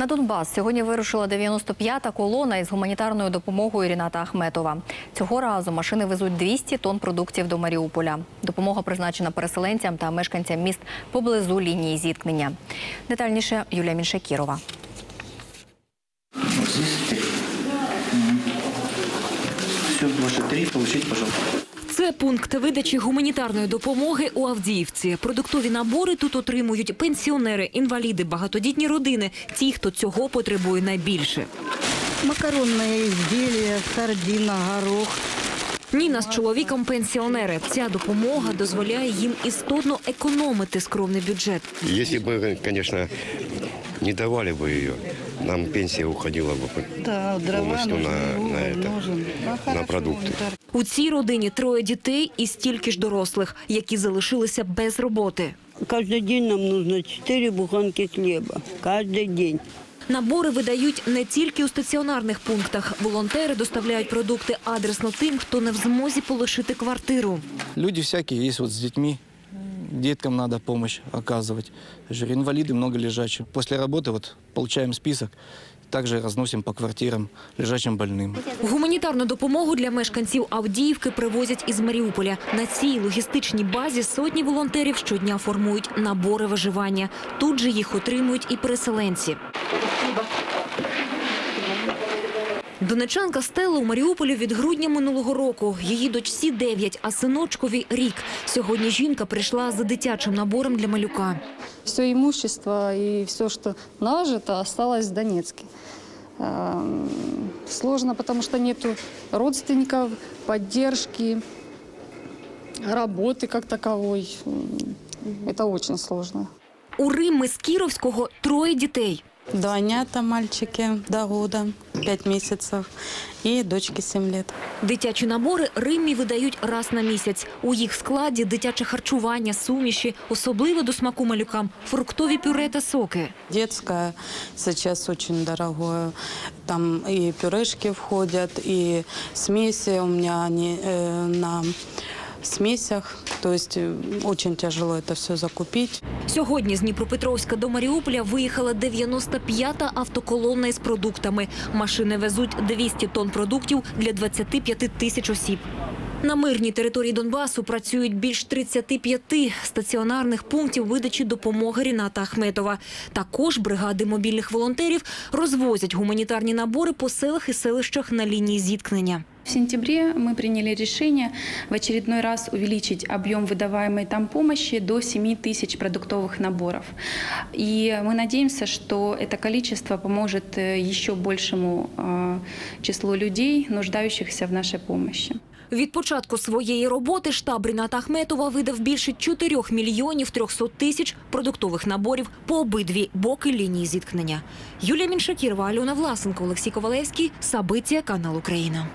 На Донбас сьогодні вирушила 95-та колона із гуманітарною допомогою Ріната Ахметова. Цього разу машини везуть 200 тонн продуктів до Маріуполя. Допомога призначена переселенцям та мешканцям міст поблизу лінії зіткнення. Детальніше Юлія Міншакірова. Все, ваши три получить, пожалуйста. Це пункт видачі гуманітарної допомоги у Авдіївці. Продуктові набори тут отримують пенсіонери, інваліди, багатодітні родини, ті, хто цього потребує найбільше. Макаронные изделия, сардина, горох. Ніна з чоловіком пенсіонери. Ця допомога дозволяє їм істотно економити скромний бюджет. Если бы, конечно, не давали бы ее, нам пенсия уходила бы Да, дрова полностью нужны, на, уголь на, это, нужен. Ну, на хорошо, продукты. да. У цій родині троє дітей і стільки ж дорослих, які залишилися без роботи. Каждый день нам нужно 4 буханки хлеба. Каждый день. Набори видають не тільки у стаціонарних пунктах. Волонтери доставляють продукти адресно тим, хто не в змозі полишити квартиру. Люди всякие есть вот с детьми. Деткам надо помощь оказывать. Я же говорю, Инвалиды много лежачих. После работы вот получаем список, также разносим по квартирам лежачим больным. Гуманітарну допомогу для мешканців Авдіївки привозять із Маріуполя. На цій логістичній базі сотні волонтерів щодня формують набори виживання. Тут же їх отримують і переселенці. Донечанка Стелла у Маріуполі від грудня минулого року. Її дочці 9, а синочкові – рік. Сьогодні жінка прийшла за дитячим набором для малюка. все имущество и все, что нажито, осталось в Донецке. Эм, Сложно, потому что нету родственников, поддержки, работы как таковой. М, Это очень сложно. У Римми з Кіровського троє дітей. Двойнята мальчики до года, 5 месяцев, и дочке 7 лет. Дитячі набори Риммі видають раз на місяць. У їх складі дитяче харчування, суміші, особливо до смаку малюкам, фруктові пюре та соки. Детское сейчас очень дорогое. Там и пюрешки входят, и смеси у меня они э, на смесях. То есть э, очень тяжело это все закупить. Сьогодні з Дніпропетровська до Маріуполя виїхала 95-та автоколона із продуктами. Машини везуть 200 тонн продуктів для 25 тисяч осіб. На мирній території Донбасу працюють більш 35 стаціонарних пунктів видачі допомоги Ріната Ахметова. Також бригади мобільних волонтерів розвозять гуманітарні набори по селах і селищах на лінії зіткнення. В сентябре мы приняли решение в очередной раз увеличить объем выдаваемой там помощи до 7 тысяч продуктовых наборов. И мы надеемся, что это количество поможет э, еще большему э, числу людей, нуждающихся в нашей помощи. Від початку своєї роботи штаб Ріната Ахметова видав більше 4 мільйонів 300 тисяч продуктових наборів по обидві боки лінії зіткнення. Юлія Міншакірова, Альона Власенко, Олексій Ковалевський, Сабиція, канал Україна.